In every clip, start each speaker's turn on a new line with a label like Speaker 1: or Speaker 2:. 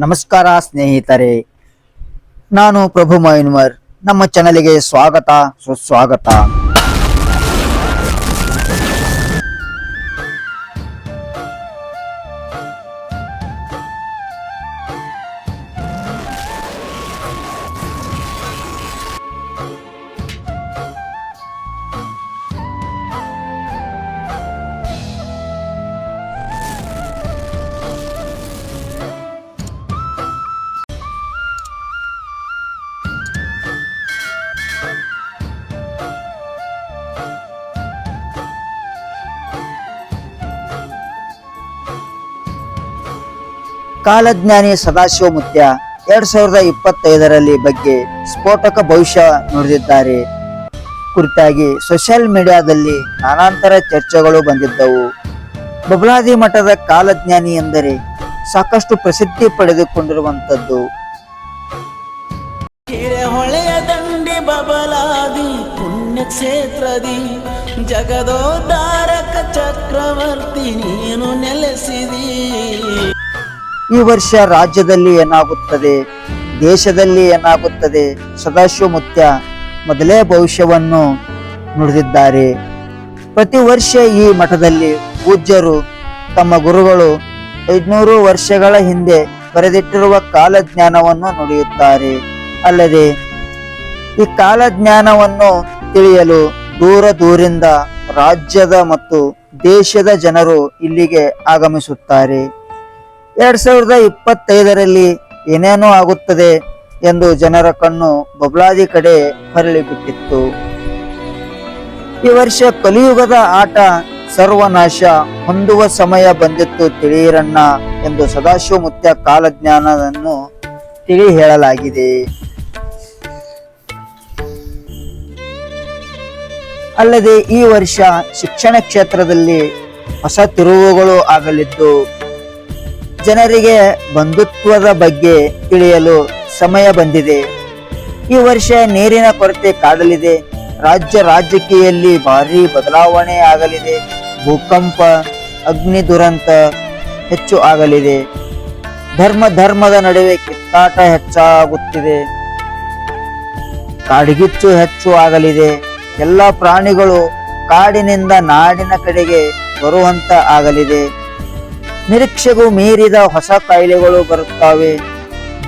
Speaker 1: ನಮಸ್ಕಾರ ಸ್ನೇಹಿತರೆ. ನಾನು ಪ್ರಭು ಮೈನ್ವರ್. ನಮ್ಮ ಚಾನಲಿಗೆ ಸ್ವಾಗತ ಸುಸ್ವಾಗತ. ಕಾಲಜ್ಞಾನಿ ಸದಾಶಿವ ಮುತ್ಯ ಎರಡ್ ಸಾವಿರದ ಇಪ್ಪತ್ತೈದರಲ್ಲಿ ಬಗ್ಗೆ ಸ್ಫೋಟಕ ಭವಿಷ್ಯ ನುಡಿದಿದ್ದಾರೆ. ಕುರಿತಾಗಿ ಸೋಷಿಯಲ್ ಮೀಡಿಯಾದಲ್ಲಿ ನಾನಾಂತರ ಚರ್ಚೆಗಳು ಬಂದಿದ್ದವು. ಬಬಲಾದಿ ಮಠದ ಕಾಲಜ್ಞಾನಿ ಎಂದರೆ ಸಾಕಷ್ಟು ಪ್ರಸಿದ್ಧಿ
Speaker 2: ದಂಡಿ ಬಬಲಾದಿ ಚಕ್ರವರ್ತಿ ನೀನು ನೆಲೆಸಿದಿ.
Speaker 1: ಈ ವರ್ಷ ರಾಜ್ಯದಲ್ಲಿ ಏನಾಗುತ್ತದೆ? ದೇಶದಲ್ಲಿ ಏನಾಗುತ್ತದೆ? ಸದಾಶಿವಮುತ್ಯ ಮೊದಲೇ ಭವಿಷ್ಯವನ್ನು ನುಡಿದಿದ್ದಾರೆ. ಪ್ರತಿ ವರ್ಷ ಈ ಮಠದಲ್ಲಿ ಪೂಜ್ಯರು ತಮ್ಮ ಗುರುಗಳು ಐದುನೂರು ವರ್ಷಗಳ ಹಿಂದೆ ಬರೆದಿಟ್ಟಿರುವ ಕಾಲಜ್ಞಾನವನ್ನು ನುಡಿಯುತ್ತಾರೆ. ಅಲ್ಲದೆ, ಈ ಕಾಲಜ್ಞಾನವನ್ನು ತಿಳಿಯಲು ದೂರ ದೂರಿಂದ ರಾಜ್ಯದ ಮತ್ತು ದೇಶದ ಜನರು ಇಲ್ಲಿಗೆ ಆಗಮಿಸುತ್ತಾರೆ. ಎರಡ್ ಸಾವಿರದ ಇಪ್ಪತ್ತೈದರಲ್ಲಿ ಏನೇನೋ ಆಗುತ್ತದೆ ಎಂದು ಜನರ ಕಣ್ಣು ಬಬ್ಲಾದಿ ಕಡೆ ಹರಳಿ ಬಿಟ್ಟಿತ್ತು ಈ ವರ್ಷ ಕಲಿಯುಗದ ಆಟ ಸರ್ವನಾಶ, ಹೊಂದುವ ಸಮಯ ಬಂದಿತ್ತು ತಿಳಿಯಿರಣ್ಣ ಎಂದು ಸದಾಶಿವ ಮುತ್ಯ ಕಾಲಜ್ಞಾನವನ್ನು ತಿಳಿ ಹೇಳಲಾಗಿದೆ ಅಲ್ಲದೆ ಈ ವರ್ಷ ಶಿಕ್ಷಣ ಕ್ಷೇತ್ರದಲ್ಲಿ ಹೊಸ ತಿರುವುಗಳು ಆಗಲಿದ್ದು ಜನರಿಗೆ ಬಂಧುತ್ವದ ಬಗ್ಗೆ ತಿಳಿಯಲು ಸಮಯ ಬಂದಿದೆ. ಈ ವರ್ಷ ನೀರಿನ ಕೊರತೆ ಕಾಡಲಿದೆ. ರಾಜ್ಯ ರಾಜಕೀಯದಲ್ಲಿ ಭಾರಿ ಬದಲಾವಣೆ ಆಗಲಿದೆ. ಭೂಕಂಪ, ಅಗ್ನಿ ದುರಂತ ಹೆಚ್ಚು ಆಗಲಿದೆ. ಧರ್ಮ ಧರ್ಮದ ನಡುವೆ ಕಿತ್ತಾಟ ಹೆಚ್ಚಾಗುತ್ತಿದೆ. ಕಾಡಿಗಿಚ್ಚು ಹೆಚ್ಚು ಆಗಲಿದೆ. ಎಲ್ಲ ಪ್ರಾಣಿಗಳು ಕಾಡಿನಿಂದ ನಾಡಿನ ಕಡೆಗೆ ಬರುವಂತ ಆಗಲಿದೆ. ನಿರೀಕ್ಷೆಗೂ ಮೀರಿದ ಹೊಸ ಕಾಯಿಲೆಗಳು ಬರುತ್ತವೆ.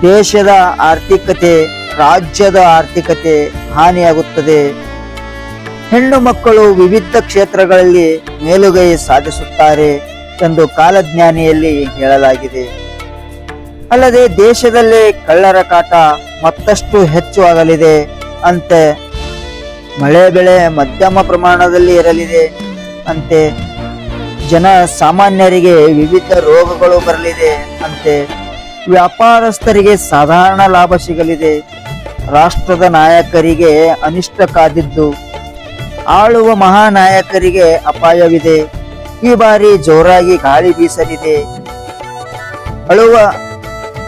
Speaker 1: ದೇಶದ ಆರ್ಥಿಕತೆ, ರಾಜ್ಯದ ಆರ್ಥಿಕತೆ ಹಾನಿಯಾಗುತ್ತದೆ. ಹೆಣ್ಣು ಮಕ್ಕಳು ವಿವಿಧ ಕ್ಷೇತ್ರಗಳಲ್ಲಿ ಮೇಲುಗೈ ಸಾಧಿಸುತ್ತಾರೆ ಎಂದು ಕಾಲಜ್ಞಾನಿಯಲ್ಲಿ ಹೇಳಲಾಗಿದೆ. ಅಲ್ಲದೆ ದೇಶದಲ್ಲಿ ಕಳ್ಳರ ಕಾಟ ಮತ್ತಷ್ಟು ಹೆಚ್ಚು ಆಗಲಿದೆ ಅಂತೆ. ಮಳೆ ಬೆಳೆ ಮಧ್ಯಮ ಪ್ರಮಾಣದಲ್ಲಿ ಇರಲಿದೆ ಅಂತೆ. ಜನ ಸಾಮಾನ್ಯರಿಗೆ ವಿವಿಧ ರೋಗಗಳು ಬರಲಿದೆ ಅಂತೆ. ವ್ಯಾಪಾರಸ್ಥರಿಗೆ ಸಾಧಾರಣ ಲಾಭ ಸಿಗಲಿದೆ. ರಾಷ್ಟ್ರದ ನಾಯಕರಿಗೆ ಅನಿಷ್ಟ ಕಾದಿದ್ದು. ಆಳುವ ಮಹಾನಾಯಕರಿಗೆ ಅಪಾಯವಿದೆ. ಈ ಬಾರಿ ಜೋರಾಗಿ ಗಾಳಿ ಬೀಸಲಿದೆ. ಅಳುವ,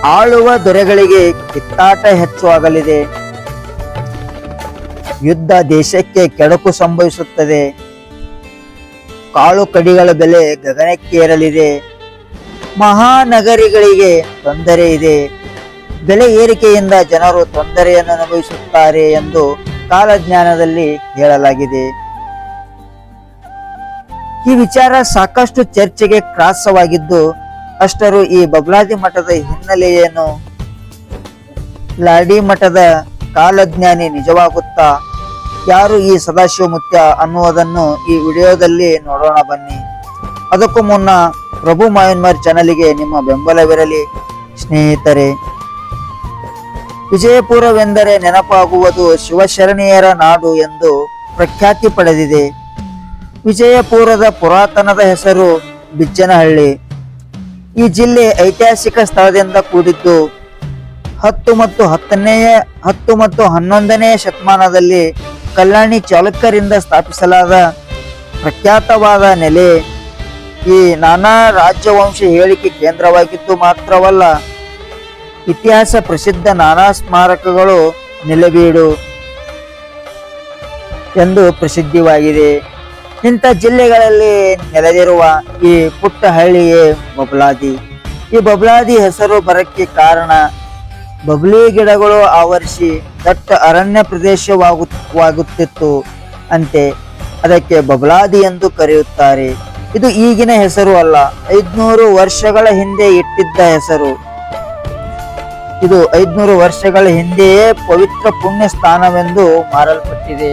Speaker 1: ಆಳುವ ದೊರೆಗಳಿಗೆ ಕಿತ್ತಾಟ ಹೆಚ್ಚು ಆಗಲಿದೆ. ಯುದ್ಧ ದೇಶಕ್ಕೆ ಕೆಡಕು ಸಂಭವಿಸುತ್ತದೆ. ಕಾಳು ಕಡಿಗಳ ಬೆಲೆ ಗಗನಕ್ಕೇರಲಿದೆ. ಮಹಾನಗರಿಗಳಿಗೆ ತೊಂದರೆ ಇದೆ. ಬೆಲೆ ಏರಿಕೆಯಿಂದ ಜನರು ತೊಂದರೆಯನ್ನು ಅನುಭವಿಸುತ್ತಾರೆ ಎಂದು ಕಾಲಜ್ಞಾನದಲ್ಲಿ ಹೇಳಲಾಗಿದೆ. ಈ ವಿಚಾರ ಸಾಕಷ್ಟು ಚರ್ಚೆಗೆ ಕ್ರಾಸವಾಗಿದ್ದು ಅಷ್ಟರು ಈ ಬಬ್ಲಾದಿ ಮಠದ ಹಿನ್ನೆಲೆಯನ್ನು ಲಾಡಿ ಮಠದ ಕಾಲಜ್ಞಾನಿ ನಿಜವಾಗುತ್ತಾ ಯಾರು ಈ ಸದಾಶಿವ ಮುತ್ಯ ಅನ್ನುವುದನ್ನು ಈ ವಿಡಿಯೋದಲ್ಲಿ ನೋಡೋಣ ಬನ್ನಿ. ಅದಕ್ಕೂ ಮುನ್ನ ಪ್ರಭು ಮಯನ್ಮಾರ್ ಚಾನಲ್ಗೆ ನಿಮ್ಮ ಬೆಂಬಲವಿರಲಿ, ಸ್ನೇಹಿತರೆ. ವಿಜಯಪುರವೆಂದರೆ ನೆನಪಾಗುವುದು ಶಿವಶರಣೀಯರ ನಾಡು ಎಂದು ಪ್ರಖ್ಯಾತಿ ಪಡೆದಿದೆ. ವಿಜಯಪುರದ ಪುರಾತನದ ಹೆಸರು ಬಿಜ್ಜನಹಳ್ಳಿ. ಈ ಜಿಲ್ಲೆ ಐತಿಹಾಸಿಕ ಸ್ಥಳದಿಂದ ಕೂಡಿದ್ದು ಹತ್ತು ಮತ್ತು ಹತ್ತನೆಯ ಹತ್ತು ಮತ್ತು ಹನ್ನೊಂದನೆಯ ಶತಮಾನದಲ್ಲಿ ಕಲ್ಯಾಣಿ ಚಾಲುಕ್ಯರಿಂದ ಸ್ಥಾಪಿಸಲಾದ ಪ್ರಖ್ಯಾತವಾದ ನೆಲೆ ಈ ನಾನಾ ರಾಜ್ಯವಂಶ ಹೇಳಿಕೆ ಕೇಂದ್ರವಾಗಿದ್ದು ಮಾತ್ರವಲ್ಲ, ಇತಿಹಾಸ ಪ್ರಸಿದ್ಧ ನಾನಾ ಸ್ಮಾರಕಗಳು ನೆಲೆಬೀಡು ಎಂದು ಪ್ರಸಿದ್ಧವಾಗಿದೆ. ಇಂಥ ಜಿಲ್ಲೆಗಳಲ್ಲಿ ನೆಲೆದಿರುವ ಈ ಪುಟ್ಟ ಹಳ್ಳಿಯೇ ಬಬಲಾದಿ. ಈ ಬಬ್ಲಾದಿ ಹೆಸರು ಬರಕ್ಕೆ ಕಾರಣ ಬಬ್ಲಿ ಗಿಡಗಳು ಆವರಿಸಿ ದಟ್ಟ ಅರಣ್ಯ ಪ್ರದೇಶವಾಗುತ್ತಿತ್ತು ಅಂತೆ ಅದಕ್ಕೆ ಬಬ್ಲಾದಿ ಎಂದು ಕರೆಯುತ್ತಾರೆ. ಇದು ಈಗಿನ ಹೆಸರು ಅಲ್ಲ, ಐದ್ನೂರು ವರ್ಷಗಳ ಹಿಂದೆ ಇಟ್ಟಿದ್ದ ಹೆಸರು. ಇದು ಐದ್ನೂರು ವರ್ಷಗಳ ಹಿಂದೆಯೇ ಪವಿತ್ರ ಪುಣ್ಯ ಸ್ಥಾನವೆಂದು ಮಾರಲ್ಪಟ್ಟಿದೆ.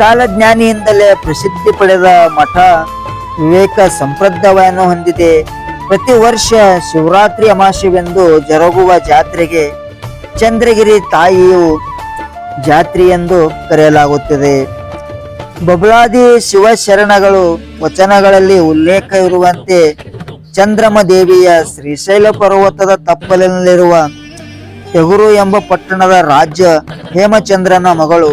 Speaker 1: ಕಾಲಜ್ಞಾನಿಯಿಂದಲೇ ಪ್ರಸಿದ್ಧಿ ಪಡೆದ ಮಠ ವಿವೇಕ ಸಂಪ್ರದಾಯವನ್ನು ಹೊಂದಿದೆ. ಪ್ರತಿ ವರ್ಷ ಶಿವರಾತ್ರಿ ಅಮಾಸ್ಯವೆಂದು ಜರುಗುವ ಜಾತ್ರೆಗೆ ಚಂದ್ರಗಿರಿ ತಾಯಿಯು ಜಾತ್ರಿ ಎಂದು ಕರೆಯಲಾಗುತ್ತದೆ. ಬಬಲಾದಿ ಶಿವಶರಣಗಳು ವಚನಗಳಲ್ಲಿ ಉಲ್ಲೇಖ ಇರುವಂತೆ ಚಂದ್ರಮ ದೇವಿಯ ಶ್ರೀಶೈಲ ಪರ್ವತದ ತಪ್ಪಲಿನಲ್ಲಿರುವ ತೆಗುರು ಎಂಬ ಪಟ್ಟಣದ ರಾಜ್ಯ ಹೇಮಚಂದ್ರನ ಮಗಳು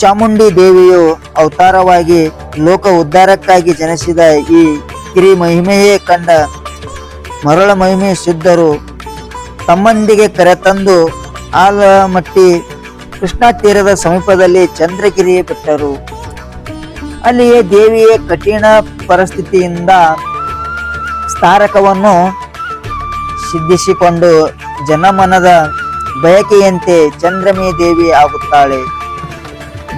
Speaker 1: ಚಾಮುಂಡಿ ದೇವಿಯು ಅವತಾರವಾಗಿ ಲೋಕ ಉದ್ಧಾರಕ್ಕಾಗಿ ಜನಿಸಿದ ಈ ಗಿರಿ ಮಹಿಮೆಯೇ ಕಂಡ ಮರಳ ಮಹಿಮೆ ಸಿದ್ಧರು ತಮ್ಮಂದಿಗೆ ಕರೆತಂದು ಆಲಮಟ್ಟಿ ಕೃಷ್ಣಾ ತೀರದ ಸಮೀಪದಲ್ಲಿ ಚಂದ್ರಗಿರಿ ಬಿಟ್ಟರು. ಅಲ್ಲಿಯೇ ದೇವಿಯ ಕಠಿಣ ಪರಿಸ್ಥಿತಿಯಿಂದ ಸ್ತಾರಕವನ್ನು ಸಿದ್ಧಿಸಿಕೊಂಡು ಜನಮನದ ಬಯಕೆಯಂತೆ ಚಂದ್ರಮೇ ದೇವಿ ಆಗುತ್ತಾಳೆ.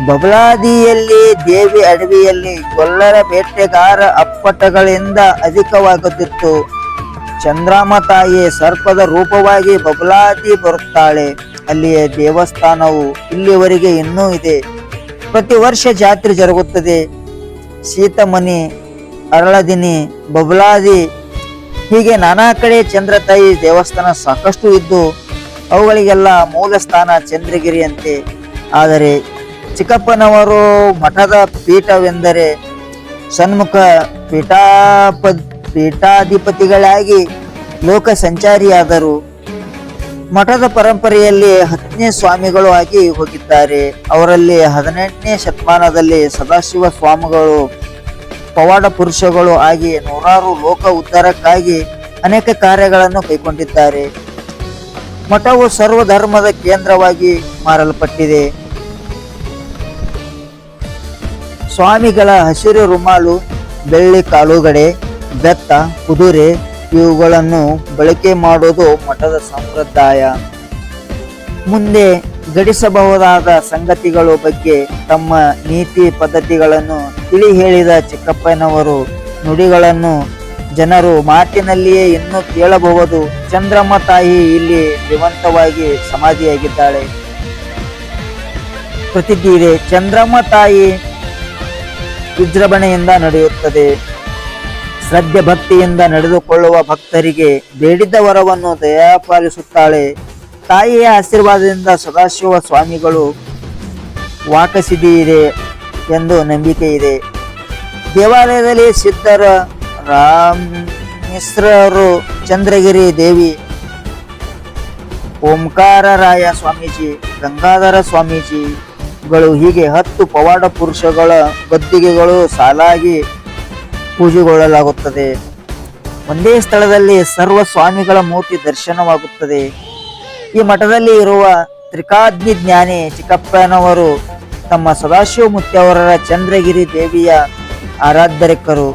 Speaker 1: ಬಬಲಾದಿಯಲ್ಲಿ ದೇವಿ ಅಡವಿಯಲ್ಲಿ ಗೊಲ್ಲರ ಬೇಟೆಗಾರ ಅಪ್ಪಟಗಳಿಂದ ಅಧಿಕವಾಗುತ್ತಿತ್ತು. ಚಂದ್ರಾಮ ತಾಯಿ ಸರ್ಪದ ರೂಪವಾಗಿ ಬಬಲಾದಿ ಬರುತ್ತಾಳೆ. ಅಲ್ಲಿಯ ದೇವಸ್ಥಾನವು ಇಲ್ಲಿವರೆಗೆ ಇನ್ನೂ ಇದೆ. ಪ್ರತಿ ವರ್ಷ ಜಾತ್ರೆ ಜರುಗುತ್ತದೆ. ಸೀತಮನಿ ಅರಳದಿನಿ ಬಬಲಾದಿ ಹೀಗೆ ನಾನಾ ಕಡೆ ಚಂದ್ರತಾಯಿ ದೇವಸ್ಥಾನ ಸಾಕಷ್ಟು ಇದ್ದು, ಅವುಗಳಿಗೆಲ್ಲ ಮೂಲ ಸ್ಥಾನ ಚಂದ್ರಗಿರಿಯಂತೆ. ಆದರೆ ಚಿಕ್ಕಪ್ಪನವರು ಮಠದ ಪೀಠವೆಂದರೆ ಸನ್ಮುಖ ಪೀಠಾಪ, ಪೀಠಾಧಿಪತಿಗಳಾಗಿ ಲೋಕ ಸಂಚಾರಿಯಾದರು. ಮಠದ ಪರಂಪರೆಯಲ್ಲಿ ಹತ್ತನೇ ಸ್ವಾಮಿಗಳು ಆಗಿ ಹೋಗಿದ್ದಾರೆ. ಅವರಲ್ಲಿ ಹದಿನೆಂಟನೇ ಶತಮಾನದಲ್ಲಿ ಸದಾಶಿವ ಸ್ವಾಮಿಗಳು, ಪವಾಡ ಪುರುಷಗಳು ಆಗಿ ನೂರಾರು ಲೋಕ ಉದ್ಧಾರಕ್ಕಾಗಿ ಅನೇಕ ಕಾರ್ಯಗಳನ್ನು ಕೈಗೊಂಡಿದ್ದಾರೆ. ಮಠವು ಸರ್ವಧರ್ಮದ ಕೇಂದ್ರವಾಗಿ ಮಾರಲ್ಪಟ್ಟಿದೆ. ಸ್ವಾಮಿಗಳ ಹಸಿರು ರುಮಾಲು, ಬೆಳ್ಳಿ ಕಾಳುಗಡೆ ಬೆತ್ತ, ಕುದುರೆ ಇವುಗಳನ್ನು ಬಳಕೆ ಮಾಡುವುದು ಮಠದ ಸಂಪ್ರದಾಯ. ಮುಂದೆ ಗಡಿಸಬಹುದಾದ ಸಂಗತಿಗಳ ಬಗ್ಗೆ ತಮ್ಮ ನೀತಿ ಪದ್ಧತಿಗಳನ್ನು ತಿಳಿ ಹೇಳಿದ ಚಿಕ್ಕಪ್ಪನವರು ನುಡಿಗಳನ್ನು ಜನರು ಮಾತಿನಲ್ಲಿಯೇ ಇನ್ನೂ ಕೇಳಬಹುದು. ಚಂದ್ರಮ್ಮ ತಾಯಿ ಇಲ್ಲಿ ಜೀವಂತವಾಗಿ ಸಮಾಧಿಯಾಗಿದ್ದಾಳೆ. ಇದೆ. ಚಂದ್ರಮ್ಮ ತಾಯಿ ವಿಜೃಂಭಣೆಯಿಂದ ನಡೆಯುತ್ತದೆ. ಶ್ರದ್ಧೆ ಭಕ್ತಿಯಿಂದ ನಡೆದುಕೊಳ್ಳುವ ಭಕ್ತರಿಗೆ ಬೇಡಿದ್ದ ವರವನ್ನು ದಯಾಪಾಲಿಸುತ್ತಾಳೆ. ತಾಯಿಯ ಆಶೀರ್ವಾದದಿಂದ ಸದಾಶಿವ ಸ್ವಾಮಿಗಳು ವಾಕಸಿದಿ ಇದೆ ಎಂದು ನಂಬಿಕೆ ಇದೆ. ದೇವಾಲಯದಲ್ಲಿ ಸಿದ್ಧರ ಮಿಶ್ರರು ಚಂದ್ರಗಿರಿ ದೇವಿ, ಓಂಕಾರರಾಯ ಸ್ವಾಮೀಜಿ, ಗಂಗಾಧರ ಸ್ವಾಮೀಜಿಗಳು ಹೀಗೆ ಹತ್ತು ಪವಾಡ ಪುರುಷಗಳ ಗದ್ದಿಗೆಗಳು ಸಾಲಾಗಿ ಪೂಜೆಗೊಳ್ಳಲಾಗುತ್ತದೆ. ಒಂದೇ ಸ್ಥಳದಲ್ಲಿ ಸರ್ವ ಸ್ವಾಮಿಗಳ ಮೂರ್ತಿ ದರ್ಶನವಾಗುತ್ತದೆ. ಈ ಮಠದಲ್ಲಿ ಇರುವ ತ್ರಿಕಾಗ್ನಿ ಜ್ಞಾನಿ ಚಿಕ್ಕಪ್ಪನವರು ತಮ್ಮ ಸದಾಶಿವ ಮುತ್ಯವರರ ಚಂದ್ರಗಿರಿ ದೇವಿಯ ಆರಾಧರಿಕರು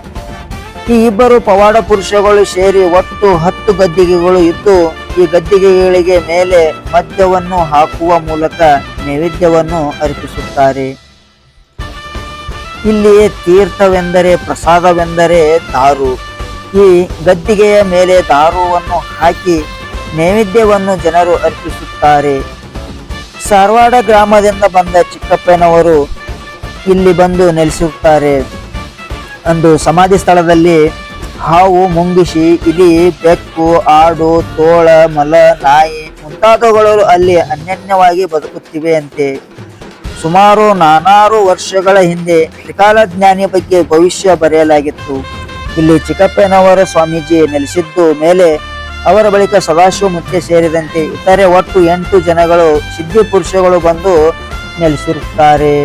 Speaker 1: ಈ ಇಬ್ಬರು ಪವಾಡ ಪುರುಷಗಳು ಸೇರಿ ಒಟ್ಟು ಹತ್ತು ಗದ್ದಿಗೆಗಳು ಇದ್ದು, ಈ ಗದ್ದಿಗೆಗಳಿಗೆ ಮೇಲೆ ಮದ್ಯವನ್ನು ಹಾಕುವ ಮೂಲಕ ನೈವೇದ್ಯವನ್ನು ಅರ್ಪಿಸುತ್ತಾರೆ. ಇಲ್ಲಿ ತೀರ್ಥವೆಂದರೆ ಪ್ರಸಾದವೆಂದರೆ ದಾರು. ಈ ಗದ್ದಿಗೆಯ ಮೇಲೆ ದಾರುವನ್ನು ಹಾಕಿ ನೈವೇದ್ಯವನ್ನು ಜನರು ಅರ್ಪಿಸುತ್ತಾರೆ. ಸಾರವಾಡ ಗ್ರಾಮದಿಂದ ಬಂದ ಚಿಕ್ಕಪ್ಪನವರು ಇಲ್ಲಿ ಬಂದು ನೆಲೆಸುತ್ತಾರೆ ಅಂದು ಸಮಾಧಿ ಸ್ಥಳದಲ್ಲಿ ಹಾವು ಮುಂಗಿಸಿ ಇಲಿ ಬೆಕ್ಕು, ಆಡು, ತೋಳ, ಮಲ, ನಾಯಿ ಮುಂತಾದವುಗಳು ಅಲ್ಲಿ ಅನ್ಯನ್ಯವಾಗಿ ಬದುಕುತ್ತಿವೆಯಂತೆ. ಸುಮಾರು ನಾನಾರು ವರ್ಷಗಳ ಹಿಂದೆ ತ್ರಿಕಾಲಜ್ಞಾನಿ ಬಗ್ಗೆ ಭವಿಷ್ಯ ಬರೆಯಲಾಗಿತ್ತು. ಇಲ್ಲಿ ಚಿಕ್ಕಪ್ಪನವರ ಸ್ವಾಮೀಜಿ ನೆಲೆಸಿದ್ದು ಮೇಲೆ ಅವರ ಬಳಿಕ ಸದಾಶಿವ ಮುಖ್ಯ ಸೇರಿದಂತೆ ಇತರೆ ಒಟ್ಟು ಎಂಟು ಜನಗಳು ಸಿದ್ಧಿ ಪುರುಷಗಳು ಬಂದು ನೆಲೆಸಿರುತ್ತಾರೆ.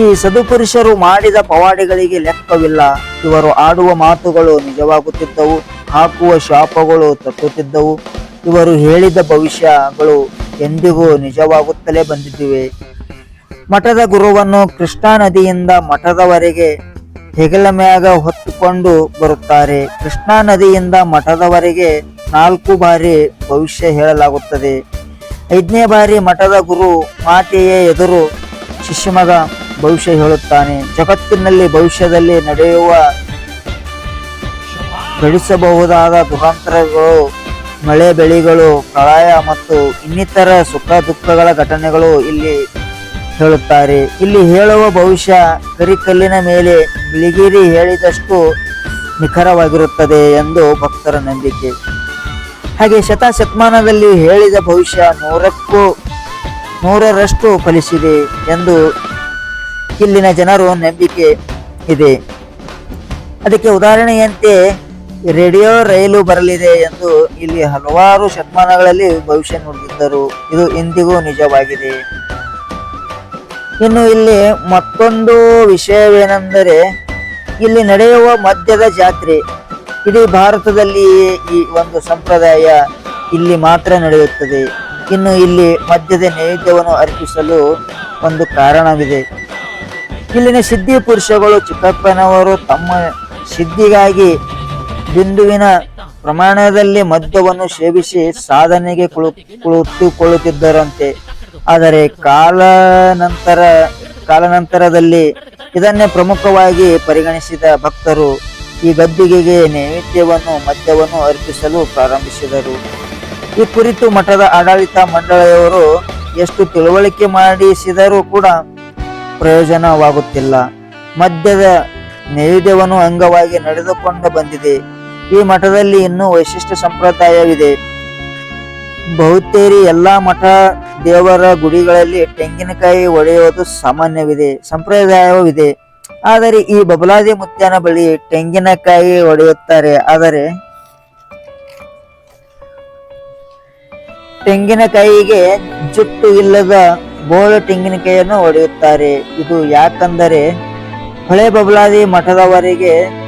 Speaker 1: ಈ ಸದುಪುರುಷರು ಮಾಡಿದ ಪವಾಡಿಗಳಿಗೆ ಲೆಕ್ಕವಿಲ್ಲ. ಇವರು ಆಡುವ ಮಾತುಗಳು ನಿಜವಾಗುತ್ತಿದ್ದವು. ಹಾಕುವ ಶಾಪಗಳು ತಟ್ಟುತ್ತಿದ್ದವು ಇವರು ಹೇಳಿದ ಭವಿಷ್ಯಗಳು ಎಂದಿಗೂ ನಿಜವಾಗುತ್ತಲೇ ಬಂದಿದ್ದಿವೆ. ಮಠದ ಗುರುವನ್ನು ಕೃಷ್ಣಾ ನದಿಯಿಂದ ಮಠದವರೆಗೆ ಹೆಗಲ ಮ್ಯಾಗ ಹೊತ್ತುಕೊಂಡು ಬರುತ್ತಾರೆ. ಕೃಷ್ಣಾ ನದಿಯಿಂದ ಮಠದವರೆಗೆ ನಾಲ್ಕು ಬಾರಿ ಭವಿಷ್ಯ ಹೇಳಲಾಗುತ್ತದೆ. ಐದನೇ ಬಾರಿ ಮಠದ ಗುರು ಮಾತೆಯ ಎದುರು ಶಿಷ್ಯಮಗ ಭವಿಷ್ಯ ಹೇಳುತ್ತಾನೆ. ಜಗತ್ತಿನಲ್ಲಿ ಭವಿಷ್ಯದಲ್ಲಿ ನಡೆಯುವ ಗಳಿಸಬಹುದಾದ ದುರಂತರಗಳು ಮಳೆ ಬೆಳೆಗಳು, ಪ್ರಳಯ ಮತ್ತು ಇನ್ನಿತರ ಸುಖ ದುಃಖಗಳ ಘಟನೆಗಳು ಇಲ್ಲಿ ಹೇಳುತ್ತಾರೆ. ಇಲ್ಲಿ ಹೇಳುವ ಭವಿಷ್ಯ ಕರಿಕಲ್ಲಿನ ಮೇಲೆ ಬಿಳಿಗಿರಿ ಹೇಳಿದಷ್ಟು ನಿಖರವಾಗಿರುತ್ತದೆ ಎಂದು ಭಕ್ತರ ನಂಬಿಕೆ. ಹಾಗೆ ಶತಶತಮಾನದಲ್ಲಿ ಹೇಳಿದ ಭವಿಷ್ಯ ನೂರಕ್ಕೂ, ನೂರರಷ್ಟು ಫಲಿಸಿದೆ ಎಂದು ಇಲ್ಲಿನ ಜನರು ನಂಬಿಕೆ ಇದೆ. ಅದಕ್ಕೆ ಉದಾಹರಣೆಯಂತೆ ರೇಡಿಯೋ ರೈಲು ಬರಲಿದೆ ಎಂದು ಇಲ್ಲಿ ಹಲವಾರು ಶತಮಾನಗಳಲ್ಲಿ ಭವಿಷ್ಯ ನುಡಿದಿದ್ದರು ಇದು ಇಂದಿಗೂ ನಿಜವಾಗಿದೆ. ಇನ್ನು ಇಲ್ಲಿ ಮತ್ತೊಂದು ವಿಷಯವೇನೆಂದರೆ, ಇಲ್ಲಿ ನಡೆಯುವ ಮದ್ಯದ ಜಾತ್ರೆ. ಇಡೀ ಭಾರತದಲ್ಲಿ ಈ ಒಂದು ಸಂಪ್ರದಾಯ ಇಲ್ಲಿ ಮಾತ್ರ ನಡೆಯುತ್ತದೆ. ಇನ್ನು ಇಲ್ಲಿ ಮದ್ಯದ ನೈವೇದ್ಯವನ್ನು ಅರ್ಪಿಸಲು ಒಂದು ಕಾರಣವಿದೆ. ಇಲ್ಲಿನ ಸಿದ್ಧಿ ಪುರುಷಗಳು ಚಿಕ್ಕಪ್ಪನವರು ತಮ್ಮ ಸಿದ್ಧಿಗಾಗಿ ಬಿಂದುವಿನ ಪ್ರಮಾಣದಲ್ಲಿ ಮದ್ಯವನ್ನು ಸೇವಿಸಿ ಸಾಧನೆಗೆ ಕುಳು, ಕುಳಿತುಕೊಳ್ಳುತ್ತಿದ್ದರಂತೆ. ಆದರೆ ಕಾಲ ನಂತರ ಕಾಲಾನಂತರದಲ್ಲಿ ಇದನ್ನೇ ಪ್ರಮುಖವಾಗಿ ಪರಿಗಣಿಸಿದ ಭಕ್ತರು ಈ ಗದ್ದಿಗೆಗೆ ನೈವೇದ್ಯವನ್ನು, ಮದ್ಯವನ್ನು ಅರ್ಪಿಸಲು ಪ್ರಾರಂಭಿಸಿದರು. ಈ ಕುರಿತು ಮಠದ ಆಡಳಿತ ಮಂಡಳಿಯವರು ಎಷ್ಟು ತಿಳುವಳಿಕೆ ಮಾಡಿಸಿದರೂ ಕೂಡ ಪ್ರಯೋಜನವಾಗುತ್ತಿಲ್ಲ. ಮದ್ಯದ ನೈವೇದ್ಯವನ್ನು ಅಂಗವಾಗಿ ನಡೆದುಕೊಂಡು ಬಂದಿದೆ. ಈ ಮಠದಲ್ಲಿ ಇನ್ನೂ ವೈಶಿಷ್ಟ್ಯ ಸಂಪ್ರದಾಯವಿದೆ. ಬಹುತೇರಿ ಎಲ್ಲಾ ಮಠ ದೇವರ ಗುಡಿಗಳಲ್ಲಿ ತೆಂಗಿನಕಾಯಿ ಒಡೆಯುವುದು ಸಾಮಾನ್ಯವಿದೆ, ಸಂಪ್ರದಾಯವಿದೆ. ಆದರೆ ಈ ಬಬಲಾದಿ ಮುತ್ಯನ ಬಳಿ ತೆಂಗಿನಕಾಯಿ ಒಡೆಯುತ್ತಾರೆ. ಆದರೆ ತೆಂಗಿನಕಾಯಿಗೆ ಜುಟ್ಟು ಇಲ್ಲದ ಬೋಳು ತೆಂಗಿನಕಾಯಿಯನ್ನು ಒಡೆಯುತ್ತಾರೆ. ಇದು ಯಾಕಂದರೆ, ಹೊಳೆ ಬಬಲಾದಿ ಮಠದವರೆಗೆ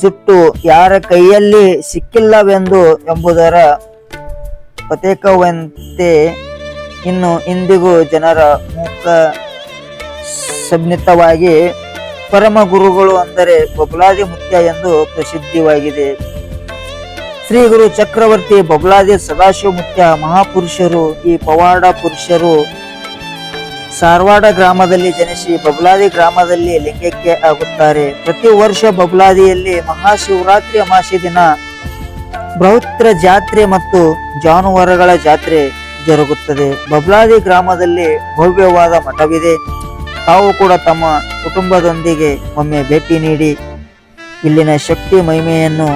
Speaker 1: ಜುಟ್ಟು ಯಾರ ಕೈಯಲ್ಲಿ ಸಿಕ್ಕಿಲ್ಲವೆಂದು ಎಂಬುದರ ಪ್ರತ್ಯೇಕವಂತೆ ಇನ್ನು ಇಂದಿಗೂ ಜನರ ಮುಖ ಸಮ್ಮಿತವಾಗಿ ಪರಮ ಗುರುಗಳು ಅಂದರೆ ಬಬಲಾದಿ ಮುತ್ಯ ಎಂದು ಪ್ರಸಿದ್ಧವಾಗಿದೆ ಶ್ರೀ ಗುರು ಚಕ್ರವರ್ತಿ ಬಬಲಾದಿ ಸದಾಶಿವ ಮುತ್ಯ ಮಹಾಪುರುಷರು ಈ ಪವಾಡ ಪುರುಷರು ಸಾರವಾಡ ಗ್ರಾಮದಲ್ಲಿ ಜನಿಸಿ ಬಬ್ಲಾದಿ ಗ್ರಾಮದಲ್ಲಿ ಲಿಂಗಕ್ಕೆ ಆಗುತ್ತಾರೆ. ಪ್ರತಿ ವರ್ಷ ಬಬ್ಲಾದಿಯಲ್ಲಿ ಮಹಾಶಿವರಾತ್ರಿ ಅಮಾಸೆ ದಿನ ಬೃಹತ್ರ ಜಾತ್ರೆ ಮತ್ತು ಜಾನುವಾರುಗಳ ಜಾತ್ರೆ ಜರುಗುತ್ತದೆ. ಬಬ್ಲಾದಿ ಗ್ರಾಮದಲ್ಲಿ ಭವ್ಯವಾದ ಮಠವಿದೆ. ತಾವು ಕೂಡ ತಮ್ಮ ಕುಟುಂಬದೊಂದಿಗೆ ಒಮ್ಮೆ ಭೇಟಿ ನೀಡಿ ಇಲ್ಲಿನ ಶಕ್ತಿ ಮಹಿಮೆಯನ್ನು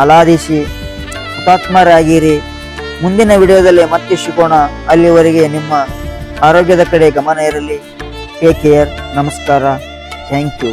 Speaker 1: ಆಲಾದಿಸಿ ಹುತಾತ್ಮರಾಗಿರಿ. ಮುಂದಿನ ವಿಡಿಯೋದಲ್ಲಿ ಮತ್ತೆ ಸಿಗೋಣ ಅಲ್ಲಿವರೆಗೆ ನಿಮ್ಮ ಆರೋಗ್ಯದ ಕಡೆ ಗಮನ ಇರಲಿ. ಟೇಕ್ ಕೇರ್ ನಮಸ್ಕಾರ. Thank you